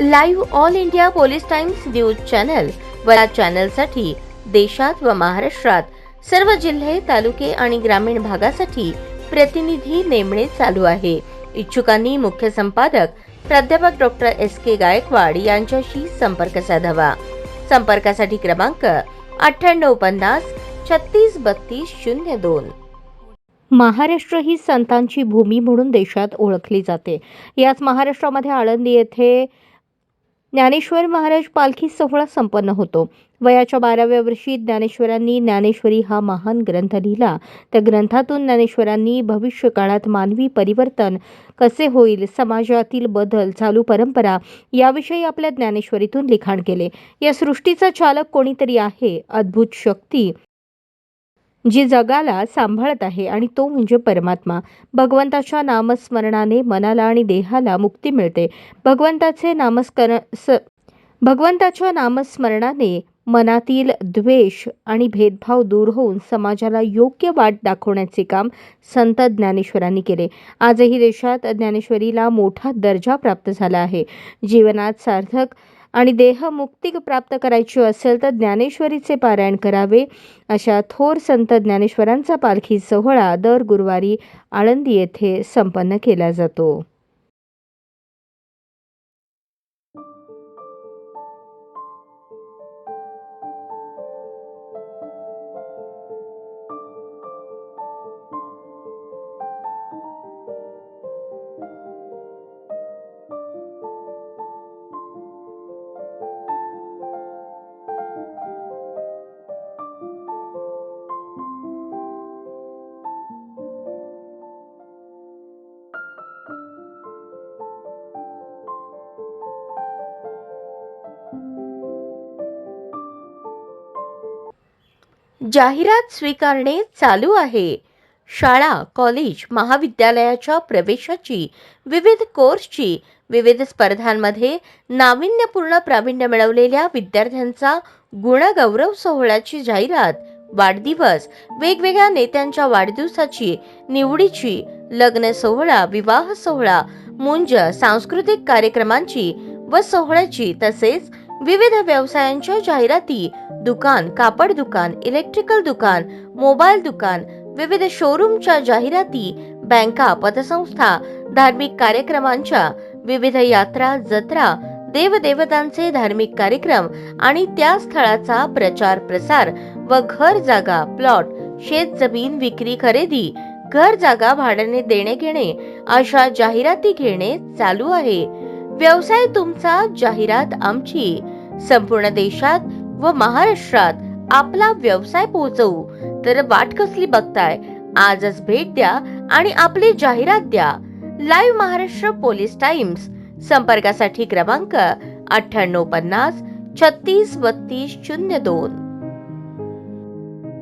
Live all India police times news channel. व या चॅनलसाठी देशात व महाराष्ट्रात सर्व जिल्हे तालुके आणि ग्रामीण भागासाठी प्रतिनिधी नेमणे चालू आहे. इच्छुकांनी मुख्य संपादक प्राध्यापक डॉक्टर एस के गायकवाड यांच्याशी संपर्क साधावा. संपर्कासाठी क्रमांक अठ्ठ्याण्णव पन्नास छत्तीस बत्तीस शून्य दोन. महाराष्ट्र ही संतांची भूमी म्हणून देशात ओळखली जाते. याच महाराष्ट्रामध्ये आळंदी येथे ज्ञानेश्वर महाराज पालखी सोहळा संपन्न होतो. वयाच्या बाराव्या वर्षी ज्ञानेश्वरांनी ज्ञानेश्वरी हा महान ग्रंथ लिहिला. त्या ग्रंथातून ज्ञानेश्वरांनी भविष्यकाळात मानवी परिवर्तन कसे होईल समाजातील बदल चालू परंपरा याविषयी आपल्या ज्ञानेश्वरीतून लिखाण केले. या सृष्टीचा चालक कोणीतरी आहे? अद्भुत शक्ती जी जगाला सांभाळत आहे आणि तो म्हणजे परमात्मा. भगवंताच्या नामस्मरणाने मनाला आणि देहाला मुक्ती मिळते. भगवंताचे नामस्कर स भगवंताच्या नामस्मरणाने मनातील द्वेष आणि भेदभाव दूर होऊन समाजाला योग्य वाट दाखवण्याचे काम संत ज्ञानेश्वरांनी केले. आजही देशात ज्ञानेश्वरीला मोठा दर्जा प्राप्त झाला आहे. जीवनात सार्थक आणि देहमुक्ती प्राप्त करायची असेल तर ज्ञानेश्वरीचे पारायण करावे. अशा थोर संत ज्ञानेश्वरांचा पालखी सोहळा दर गुरुवारी आळंदी येथे संपन्न केला जातो. जाहिरात स्वीकारणे चालू आहे. शाळा कॉलेज महाविद्यालयाच्या प्रवेशाची विविध कोर्सची विविध स्पर्धांमध्ये नाविन्यपूर्ण प्रावीण्य मिळवलेल्या विद्यार्थ्यांचा गुणगौरव सोहळ्याची जाहिरात वाढदिवस वेगवेगळ्या नेत्यांच्या वाढदिवसाची निवडीची लग्न सोहळा विवाह सोहळा मुंज सांस्कृतिक कार्यक्रमांची व सोहळ्याची तसेच विविध व्यवसायांच्या जाहिराती दुकान कापड दुकान इलेक्ट्रिकल दुकान मोबाईल दुकान विविध शोरूमच्या जाहिराती बँका पतसंस्था धार्मिक कार्यक्रमांच्या विविध यात्रा जत्रा देवदेवतांचे धार्मिक कार्यक्रम आणि त्या स्थळाचा प्रचार प्रसार व घर जागा प्लॉट शेत जमीन विक्री खरेदी घर जागा भाड्याने देणे घेणे अशा जाहिराती घेणे चालू आहे. व्यवसाय तुमचा जाहिरात आमची. संपूर्ण देशात व महाराष्ट्रात आपला व्यवसाय पोहोचवू. तर वाट कसली बघताय? आजच भेट द्या आणि आपली जाहिरात द्या. Live Maharashtra police times. संपर्कासाठी क्रमांक अठ्ठ्याण्णव पन्नास छत्तीस बत्तीस शून्य दोन.